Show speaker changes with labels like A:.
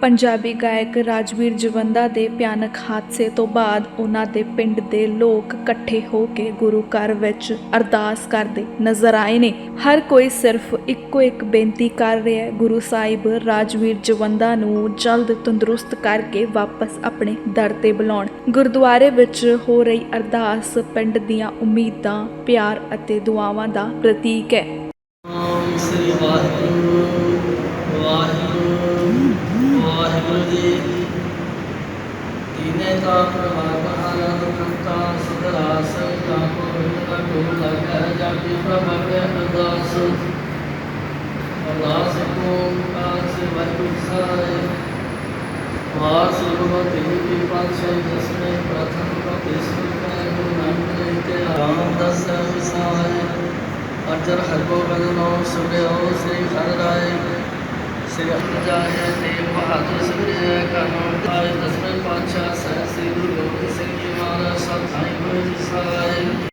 A: ਪੰਜਾਬੀ ਗਾਇਕ ਰਾਜਵੀਰ ਜਵੰਦਾ ਦੇ ਭਿਆਨਕ ਹਾਦਸੇ ਤੋਂ ਬਾਅਦ ਉਹਨਾਂ ਦੇ ਪਿੰਡ ਦੇ ਲੋਕ ਇਕੱਠੇ ਹੋ ਕੇ ਗੁਰੂ ਘਰ ਵਿੱਚ ਅਰਦਾਸ ਕਰਦੇ ਨਜ਼ਰ ਆਏ ਨੇ। ਹਰ ਕੋਈ ਸਿਰਫ ਇੱਕੋ ਇੱਕ ਬੇਨਤੀ ਕਰ ਰਿਹਾ ਹੈ, ਗੁਰੂ ਸਾਹਿਬ ਰਾਜਵੀਰ ਜਵੰਦਾ ਨੂੰ ਜਲਦ ਤੰਦਰੁਸਤ ਕਰਕੇ ਵਾਪਸ ਆਪਣੇ ਦਰ ਤੇ ਬੁਲਾਉਣ। ਗੁਰਦੁਆਰੇ ਵਿੱਚ ਹੋ ਰਹੀ ਅਰਦਾਸ ਪਿੰਡ ਦੀਆਂ ਉਮੀਦਾਂ, ਪਿਆਰ ਅਤੇ ਦੁਆਵਾਂ ਦਾ ਪ੍ਰਤੀਕ ਹੈ।
B: ਸ੍ਰੀ ਵਾਹਿਗੁਰੂ। ਦੀਨੇ ਤਾ ਪ੍ਰਭਾਵ ਆਨੰਦ ਕੰਤਾ ਸੁਧਰਾਸ ਕਾਪੋ ਵਿਦਾ ਕੋ ਲਗੈ ਜਾਪੀ ਪ੍ਰਭਾਵ ਅਰਦਾਸ। ਅਰਦਾਸ ਕੋ ਕਾਸ ਵਾਹਿਗੁਰੂ ਸਾਰੇ ਵਾਸ ਭਗਵਤੀ ਕੀ ਪਾਤਸ਼ਾਹੀ ਜਸਨੇ ਪ੍ਰਥਮ ਪ੍ਰਤਿਸ ਕਰੇ ਗੁਰੂ ਨਾਨਕ ਦੇਵ ਤੇ ਰਾਮ ਦਸ ਵਿਸਾਰੇ। ਅਜਰ ਹਰਗੋਬਿੰਦ ਨੋ ਸੁਭਿਓ ਸ੍ਰੀ ਹਰਿ ਰਾਏ। ਸ੍ਰੀ ਅਨਜਾਏ ਤੇ ਬਹਾਦਰ ਸ੍ਰੀ ਕਾਨੋ ਆਏ ਦਸਵੇਂ ਸ੍ਰੀ ਗੁਰੂ ਗੋਬਿੰਦ ਸਿੰਘ ਜੀ ਮਹਾਰਾਜ ਸਾਹਿਬ ਜੀ